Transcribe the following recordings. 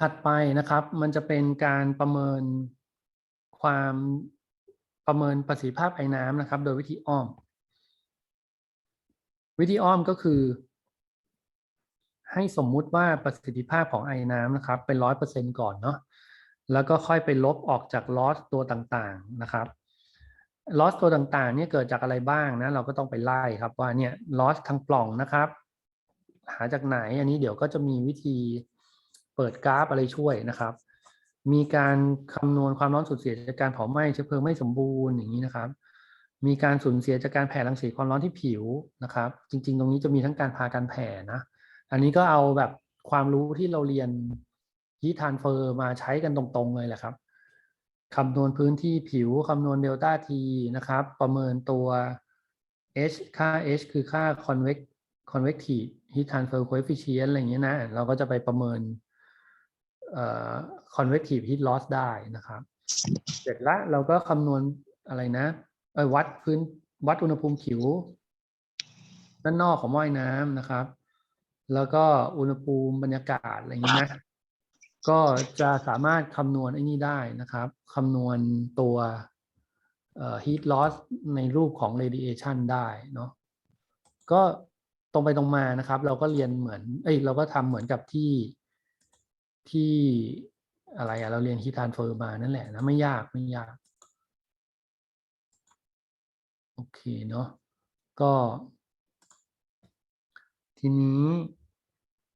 ถัดไปนะครับ มันจะเป็นการประเมินความประเมินประสิทธิภาพไอ้น้ำนะครับ โดยวิธีอ้อม วิธีอ้อมก็คือ ให้สมมุติว่าประสิทธิภาพของไอ้น้ำนะครับ เป็นร้อยเปอร์เซ็นก่อนเนาะแล้วก็ค่อยไปลบออกจากลอสตัวต่างๆนะครับลอสตัวต่างๆเนี่ยเกิดจากอะไรบ้างนะ เราก็ต้องไปไล่ครับว่าเนี่ยลอสทางปล่องนะครับ หาจากไหนอันนี้เดี๋ยวก็จะมีวิธี เปิดกราฟอะไรช่วยนะครับ มีการคำนวณความร้อนสูญเสียจากการเผาไหม้เชื้อเพลิงไม่สมบูรณ์อย่างนี้นะครับ มีการสูญเสียจากการแผ่รังสีความร้อนที่ผิวนะครับ จริง ๆ ตรงนี้จะมีทั้งการพาการแผ่นะ อันนี้ก็เอาแบบความรู้ที่เราเรียนฮีทานเฟอร์มาใช้กันตรงๆเลยแหละครับคำนวณพื้นที่ผิวคำนวณเดลต้าทีนะครับ ประเมินตัว h ค่า h คือค่า convex convective heat transfer coefficient อะไรอย่างเงี้ยนะ เราก็จะไปประเมิน convective heat loss ได้นะครับ เสร็จแล้วเราก็คำนวณอะไรนะเอวัดพื้นวัดอุณหภูมิผิว ด้านนอกของม้อไอ้น้ำนะครับ แล้วก็อุณหภูมิบรรยากาศอะไรอย่างนี้นะ ก็จะสามารถคำนวณไอ้นี่ได้นะครับคำนวณตัวเอ่อ heat loss ในรูปของ radiation ได้เนาะก็ตรงไปตรงมานะครับ เราก็เรียนเหมือน เอ้ยเราก็ทำเหมือนกับที่ ที่อะไรอะเราเรียน heat transfer มานั่นแหละนะไม่ยากไม่ยาก โอเคเนาะก็ ทีนี้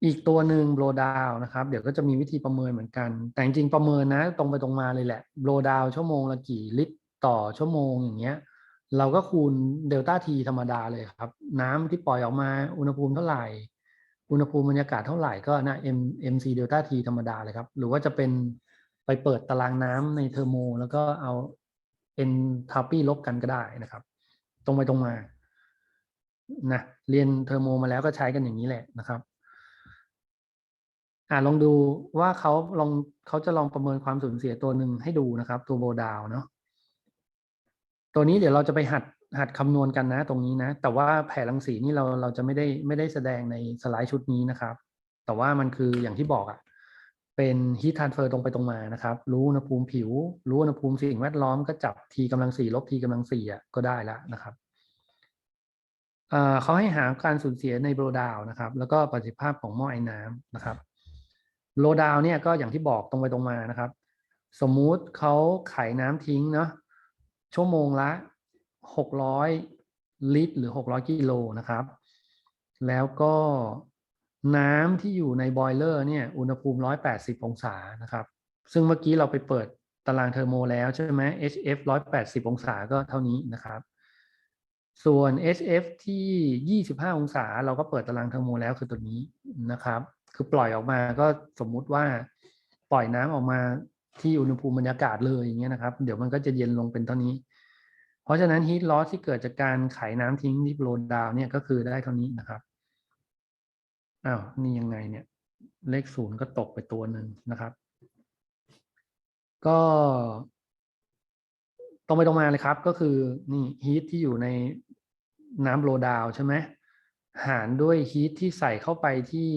อีกตัวหนึ่ง blow down นะครับ เดี๋ยวก็จะมีวิธีประเมินเหมือนกัน แต่จริงประเมินนะ ตรงไปตรงมาเลยแหละ blow down ชั่วโมงละกี่ลิตรต่อชั่วโมงอย่างเงี้ย เราก็คูณเดลต้าทีธรรมดาเลยครับ น้ำที่ปล่อยออกมาอุณหภูมิเท่าไหร่ อุณหภูมิบรรยากาศเท่าไหร่ก็นะ m mc เดลต้าทีธรรมดาเลยครับ หรือว่าจะเป็นไปเปิดตารางน้ำในเทอร์โม แล้วก็เอา n ทาปี้ลบกันก็ได้นะครับ ตรงไปตรงมานะเรียนเทอร์โมมาแล้วก็ใช้กันอย่างนี้แหละนะครับอ่าลองดูว่าเขาลองเขาจะลองประเมินความสูญเสียตัวหนึ่งให้ดูนะครับ ตัวโบดาวเนาะตัวนี้เดี๋ยวเราจะไปหัด หัดคำนวณกันนะตรงนี้นะ แต่ว่าแผ่รังสีนี่เราเราจะไม่ได้ไม่ได้แสดงในสไลด์ชุดนี้นะครับ แต่ว่ามันคืออย่างที่บอกอะ่ะเป็นฮีททานเฟอร์ตรงไปตรงมานะครับ รู้อุณหภูมิผิว รู้อุณหภูมิสิ่งแวดล้อมก็จับทีกำลังสี่ลบทีกำลังสี่อะก็ได้ล้วนะครับเขาให้หาการสูญเสียในโบรดาวนะครับ แล้วก็ประสิทธิภาพของหม้อไอ้น้ำนะครับโบรดาวเนี่ยก็อย่างที่บอกตรงไปตรงมานะครับ สมมุติเขาไขน้ำทิ้งเนาะชั่วโมงละ หกร้อยลิตร หรือหกร้อยกิโลนะครับ แล้วก็น้ำที่อยู่ในบอยเลอร์เนี่ยอุณหภูมิร้อยแปดสิบองศานะครับ ซึ่งเมื่อกี้เราไปเปิดตารางเทอร์โมแล้วใช่ไหม HF ร้อยแปดสิบองศาก็เท่านี้นะครับ ส่วน HF ที่ 25 องศา เราก็เปิดตารางเทอร์โมแล้วคือตัวนี้นะครับ คือปล่อยออกมาก็สมมุติว่าปล่อยน้ำออกมาที่อุณหภูมิบรรยากาศเลยอย่างเงี้ยนะครับ เดี๋ยวมันก็จะเย็นลงเป็นเท่านี้ เพราะฉะนั้น heat loss ที่เกิดจากการไขน้ำทิ้งที่โ w ดาวเนี่ยก็คือได้เท่านี้นะครับ อ้าว นี่ยังไงเนี่ย เลขศูนย์ก็ตกไปตัวหนึ่งนะครับ ก็ตรงไปตรงมาเลยครับ ก็คือนี่ฮีทที่อยู่ในน้ำโบรดาวใช่ไหมหารด้วยฮีทที่ใส่เข้าไปที่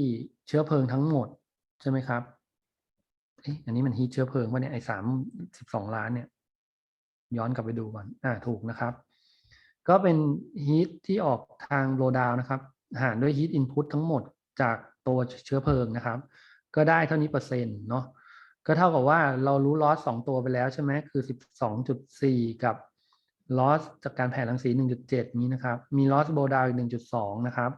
เชื้อเพลิงทั้งหมด ใช่ไหมครับเอ๊ะอันนี้มันฮีทเชื้อเพลิงว่าเนี่ยไอ้สามสิบสองล้านเนี่ย ย้อนกลับไปดูก่อนอ่าถูกนะครับ ก็เป็นฮีทที่ออกทางโบรดาวนะครับ หารด้วยฮีทอินพุตทั้งหมดจากตัวเชื้อเพลิงนะครับ ก็ได้เท่านี้เปอร์เซ็นต์เนาะก็เท่ากับว่าเรารู้ลอสสองตัวไปแล้วใช่ไหมคือสิบสองจุดสี่กับลอสจากการแผ่รังสีหนึ่งจุดเจ็ดนี้นะครับ มีลอสโบดาวอีกหนึ่งจุดสองนะครับ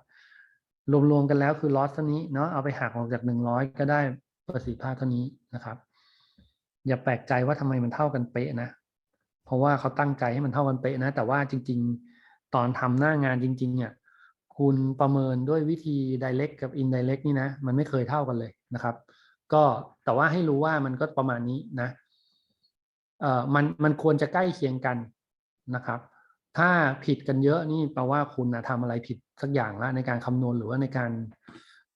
รวมๆกันแล้วคือลอสเท่านี้เนาะเอาไปหักออกจากหนึ่งร้อยก็ได้ประสิทธิภาพเท่านี้นะครับ อย่าแปลกใจว่าทำไมมันเท่ากันเป๊ะนะ เพราะว่าเขาตั้งใจให้มันเท่ากันเป๊ะนะ แต่ว่าจริง ๆ ตอนทำหน้างานจริงๆเนี่ยคุณประเมินด้วยวิธี direct กับ indirect นี่นะ มันไม่เคยเท่ากันเลยนะครับ ก็แต่ว่าให้รู้ว่ามันก็ประมาณนี้นะเอ่อมันมันควรจะใกล้เคียงกันนะครับ ถ้าผิดกันเยอะนี่แปลว่าคุณนะทำอะไรผิดสักอย่างล้วในการคำนวณหรือว่าในการ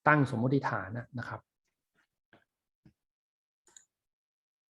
ตั้งสมมติฐานนะครับ